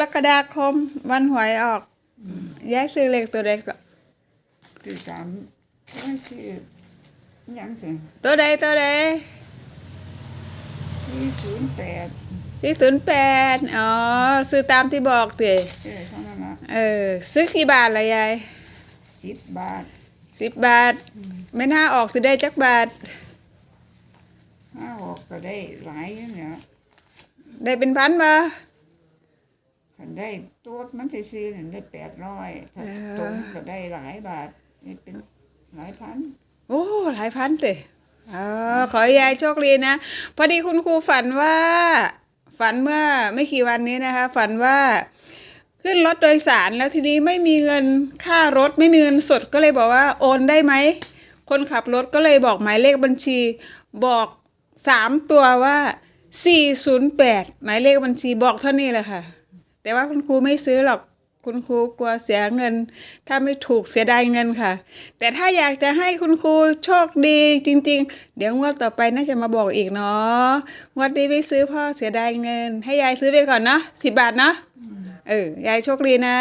รกฎาคม วันหวยออกยายซื้อเลขตัวใดก็คือสามไม่คือยังสิตัวใดตัวใดที่ศูนย์แปดที่ศูนย์แปดอ๋อ ซื้อตามที่บอกสิเออเท่านั้นละเออ ซื้อกี่บาทละยายสิบบาทสิบบาท ไม่น่าออกสิได้จักบาทห้าออกก็ได้หลายอยู่เนี่ยได้เป็นพันมา คันได้ตัวมันไปซื้อๆนั่นได้แปดร้อยถ้าเออตรงก็ได้หลายบาทนี่เป็นหลายพัน โอ้หลายพันเลยอ๋อขอให้ยายโชคดีนะ พอดีคุณครูฝันว่า ฝันเมื่อไม่กี่วันนี้นะคะ ฝันว่าขึ้นรถโดยสารแล้วทีนี้ไม่มีเงินค่ารถไม่มีเงินสดก็เลยบอกว่าโอนได้ไหม คนขับรถก็เลยบอกหมายเลขบัญชี บอกสามตัวว่า408หมายเลขบัญชีบอกเท่านี้แหละค่ะ แต่ว่าคุณครูไม่ซื้อหรอกคุณครูกลัวเสียเงิน ถ้าไม่ถูกเสียดายเงินค่ะ แต่ถ้าอยากจะให้คุณครูโชคดีจริง ๆ เดี๋ยวงวดต่อไปน่าจะมาบอกอีกเนาะงวดนี้ไม่ซื้อพ่อเสียดายเงิน ให้ยายซื้อไปก่อนเนาะสิบบาทเนาะเออยายโชคดีนะ